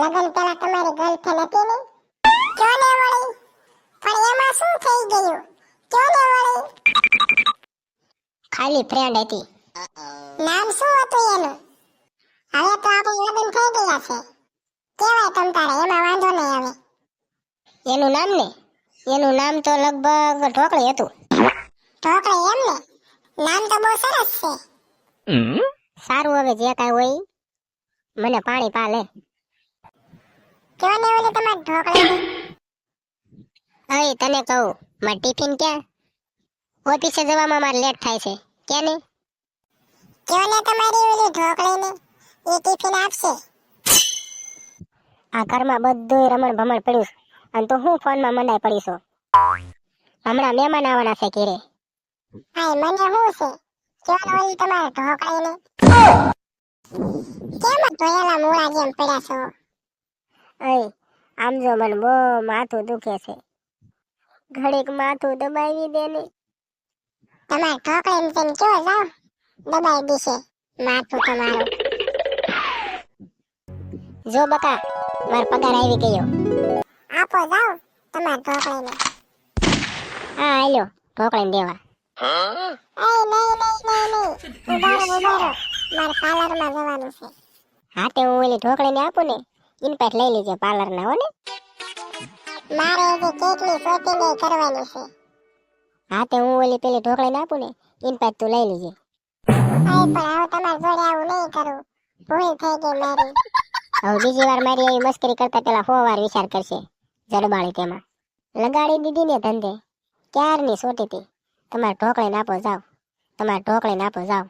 લગન પેલા તમારી ગર્લફ્રેન્ડ હતી ને? કયો ને વળી. પણ એમાં શું થઈ ગયું? કયો ને વળી. ખાલી ફ્રેન્ડ હતી. નામ શું હતું એનું? હવે તો આપણે લગન થઈ ગયા છે. કેવાય તમ તારે? એમાં વાંધો નહીં આવે. એનું નામ ને? એનું નામ તો લગભગ ઢોકળી હતું. ઢોકળી એમ ને? નામ તો બહુ સરસ છે. સારું હવે જે કાંઈ હોય મને પાણી પા લે. કયો ને ઓલી તમારી ઢોકળી અય તને કહું માર ટિફિન ક્યાં? ઓફિસે જવામાં મારે લેટ થાય છે. ક્યાં ને? કયો ને તમારી ઓલી ઢોકળીને એ ટિફિન આપશે. આ ઘરમાં બધું રમણ ભમણ પડ્યું છે. અને તો હું ફોનમાં મંડાઈ પડી છું હમણાં મહેમાન આવવાના છે ઘેરે. હાય મને શું છે? ક્યાં ને ઓલી તમારી ઢોકળીને કેમ ધોયેલા મૂળા જેમ પડ્યા છો? અય આમ જો મને બહુ માથું દુખે છે. ઘડીક માથું દબાવી દે ને તમારે એમ તેમ કયો જાવ દબાઈ દેશે માથું તમારું. જો બકા માર પગાર આવી ગયો. આપો જાવ તમારે ઢોકળીને. હા આલ્યો ઢોકળીને દેવા. એ નહીં નહીં નહીં નહીં. ઉભારો ઉભારો. મારે પાર્લરમાં જવાનું છે. હા તે હું ઓલી ઢોકળીને આપું ને. ઇન પેટ લઈ લેજે પાર્લર ના હો ને? મારે હજી કેટલી શોપિંગ કરવાની છે. હા તે હું ઓલી પેલી ઢોકળી આપું ને ઇન પેટ તું લઈ લેજે. અરે પણ હવે તમાર જોડે આવું નહીં કરું. ભૂલ થઈ ગઈ મારી. હવે બીજી વાર મારી એવી મસ્કરી કરતા પેલા સો વાર વિચાર કરશે જડબાળી તેમાં. લગાડી દીધી ને ધંધે. ક્યારની સોટી હતી? તમારે ઢોકળી નાપો જાવ તમારે ઢોકળી નાપો જાવ